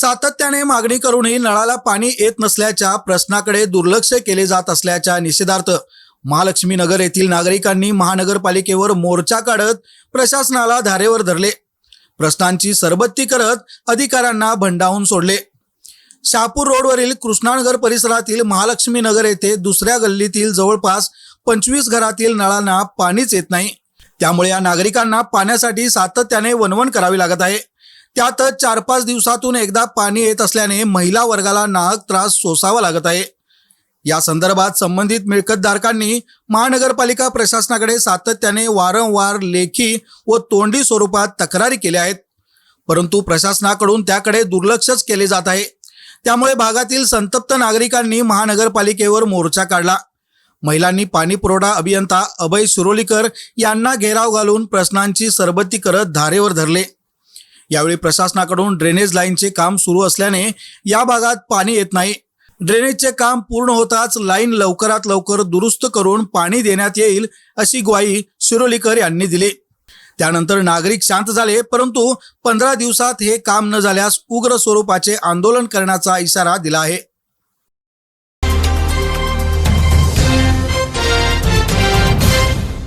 सातत्याने मागणी करूनही नळाला पाणी येत नसल्याच्या प्रश्नाकडे दुर्लक्ष केले जात असल्याच्या निषेधार्थ महालक्ष्मी नगर येथील नागरिकांनी महानगरपालिकेवर मोर्चा काढत प्रशासनाला धारेवर धरले. प्रश्नांची सरबत्ती करत अधिकाऱ्यांना भंडावून सोडले. शहापूर रोडवरील कृष्णानगर परिसरातील महालक्ष्मी नगर येथे दुसऱ्या गल्लीतील जवळपास पंचवीस घरातील नळांना पाणीच येत नाही. त्यामुळे या नागरिकांना पाण्यासाठी सातत्याने वणवण करावी लागत आहे. त्यातच चार पाच दिवसातून एकदा पाणी येत असल्याने महिला वर्गाला नाहक त्रास सोसावा लागत आहे. या संदर्भात संबंधित मिळकतधारकांनी महानगरपालिका प्रशासनाकडे सातत्याने वारंवार लेखी व तोंडी स्वरूपात तक्रारी केल्या आहेत. परंतु प्रशासनाकडून त्याकडे दुर्लक्षच केले जात आहे. त्यामुळे भागातील संतप्त नागरिकांनी महानगरपालिकेवर मोर्चा काढला. महिलांनी पाणी पुरवठा अभियंता अभय शिरोलीकर यांना घेराव घालून प्रश्नांची सरबत्ती करत धारेवर धरले. यावेळी प्रशासनाकडून ड्रेनेज लाईनचे काम सुरू असल्याने या भागात पाणी येत नाही. ड्रेनेजचे काम पूर्ण होताच लाईन लवकरात लवकर दुरुस्त करून पाणी देण्यात येईल अशी ग्वाही शिरोलीकर यांनी दिली. त्यानंतर नागरिक शांत झाले परंतु पंधरा दिवसात हे काम न झाल्यास उग्र स्वरूपाचे आंदोलन करण्याचा इशारा दिला आहे.